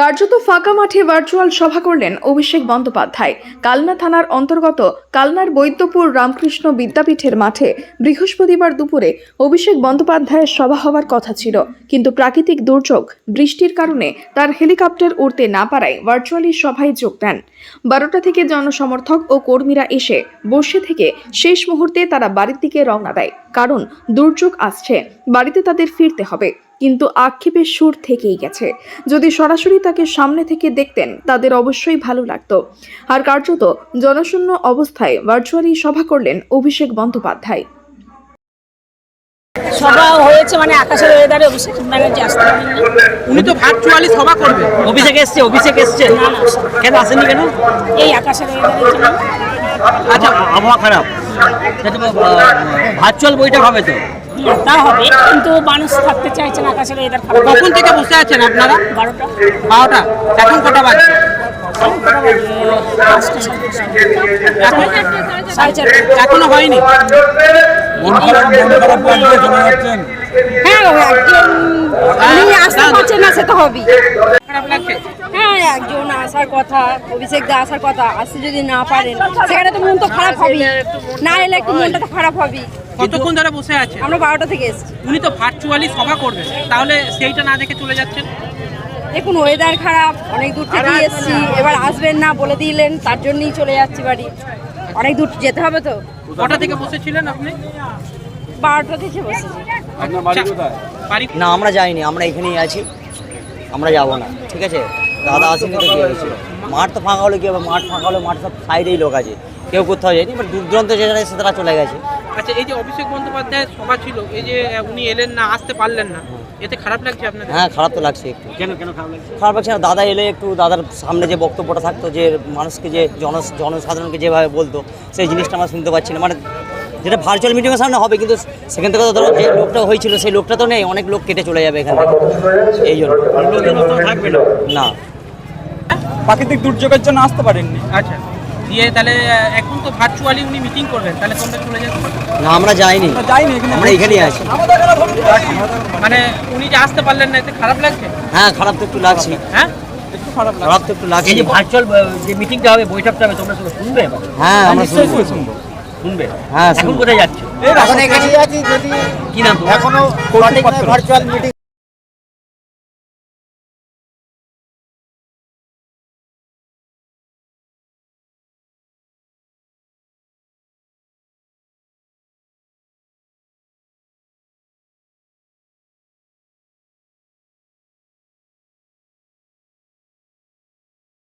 কার্যত ফাঁকা মাঠে ভার্চুয়াল সভা করলেন অভিষেক বন্দ্যোপাধ্যায়। কালনা থানার অন্তর্গত কালনার বৈদ্যপুর রামকৃষ্ণ বিদ্যাপীঠের মাঠে বৃহস্পতিবার দুপুরে অভিষেক বন্দ্যোপাধ্যায়ের সভা হওয়ার কথা ছিল। কিন্তু প্রাকৃতিক দুর্যোগ, বৃষ্টির কারণে তার হেলিকপ্টার উড়তে না পারায় ভার্চুয়ালি সভায় যোগ দেন। বারোটা থেকে জনসমর্থক ও কর্মীরা এসে বসে থেকে শেষ মুহূর্তে তারা বাড়ির দিকে রওনা দেয়। কারণ দুর্যোগ আসছে, বাড়িতে তাদের ফিরতে হবে। কিন্তু আক্ষেপের সুর থেকেই গেছে। যদি সরাসরি তাকে সামনে থেকে দেখতেন তাদের অবশ্যই ভালো লাগতো। আর কার্যত জনশূন্য অবস্থায় ভার্চুয়ালি সভা করলেন অভিষেক বন্দ্যোপাধ্যায়। সভা হয়েছে মানে আকাশের ওয়েদারে অভিষেক ব্যানার্জি আসতে উনি তো ভার্চুয়ালি সভা করবে। অভিষেক এসছে অভিষেক এসছে। না না কেন আসেনি কেন? এই আকাশের ওয়েদারের জন্য। আচ্ছা আবহাওয়া খারাপ। ভার্চুয়াল বইটা হবে তো। তা হবে কিন্তু মানুষ থাকতে চাইছেন আকাশের ওয়েদার খারাপ কখন থেকে বসে আছেন আপনারা? বারোটা। বারোটা? এখন কটা বাজে? এখন হয়নি? হ্যাঁ একজন না খারাপ হ্যাঁ একজন আসার কথা অভিষেক দা আসার কথা আসতে যদি না পারেন সেখানে তো মন তো খারাপ হবেই। না এলে একটু মনটা তো খারাপ হবেই। কতক্ষণ ধরে বসে আছে? আমরা বারোটা থেকে এসেছি। উনি তো ভার্চুয়ালি সভা করবেন। তাহলে সেইটা না দেখে চলে যাচ্ছেন? দেখুন ওয়েদার খারাপ অনেক দূর থেকে এসেছি। এবার আসবেন না বলে দিলেন তার জন্যই চলে যাচ্ছি বাড়ি। অনেক দূর যেতে হবে তো। কটা থেকে বসেছিলেন আপনি? বারোটা থেকে বসেছি। না আমরা যাইনি আমরা এখানেই আছি। আমরা যাব না ঠিক আছে? দাদা আসেনি তো কী হয়েছে মাঠ তো ফাঁকা হলো কী? হবে মাঠ ফাঁকা হলো মাঠ সব সাইডেই লোক আছে। কেউ কোথাও যায়নি বাট দূর দূরান্ত এসে তারা চলে গেছে। আচ্ছা এই যে অভিষেক বন্দ্যোপাধ্যায়ের সভা ছিল এই যে উনি এলেন না আসতে পারলেন না এতে খারাপ লাগছে আপনাদের? হ্যাঁ খারাপ তো লাগছে একটু। কেন কেন খারাপ লাগছে? খারাপ লাগছে না দাদা এলে একটু দাদার সামনে যে বক্তব্যটা থাকতো যে মানুষকে যে জন জনসাধারণকে যেভাবে বলতো সেই জিনিসটা আমরা শুনতে পাচ্ছি না। মানে যেটা ভার্চুয়াল মিটিংয়ের সামনে হবে কিন্তু সেখান থেকে তো ধরো যে লোকটা হয়েছিল সেই লোকটা তো নেই অনেক লোক কেটে চলে যাবে এখান থেকে। এই জন্য। থাকবে না। প্রাকৃতিক দুর্যোগের জন্য আসতে পারেননি। আচ্ছা দিয়ে তাহলে এখন তো ভার্চুয়ালি উনি মিটিং করবেন তাহলে তোমরা চলে যাচ্ছ না আমরা যাইনি। আমরা যাইনি এখানে। আমরা এখানেই আছি। মানে উনি যে আসতে পারলেন না এতে খারাপ লাগছে? হ্যাঁ খারাপ তো একটু লাগছে। হ্যাঁ? একটু খারাপ খারাপ তো একটু লাগছে। যে ভার্চুয়াল যে মিটিংটা হবে বৈঠকটা হবে তোমরা সবাই শুনবে? হ্যাঁ আমরা শুনব। শুনব। শুনবে? হ্যাঁ এখন শুনব। কোথায় যাচ্ছে? রাস্তা- কি নাম এখনও ভার্চুয়াল পাত্র।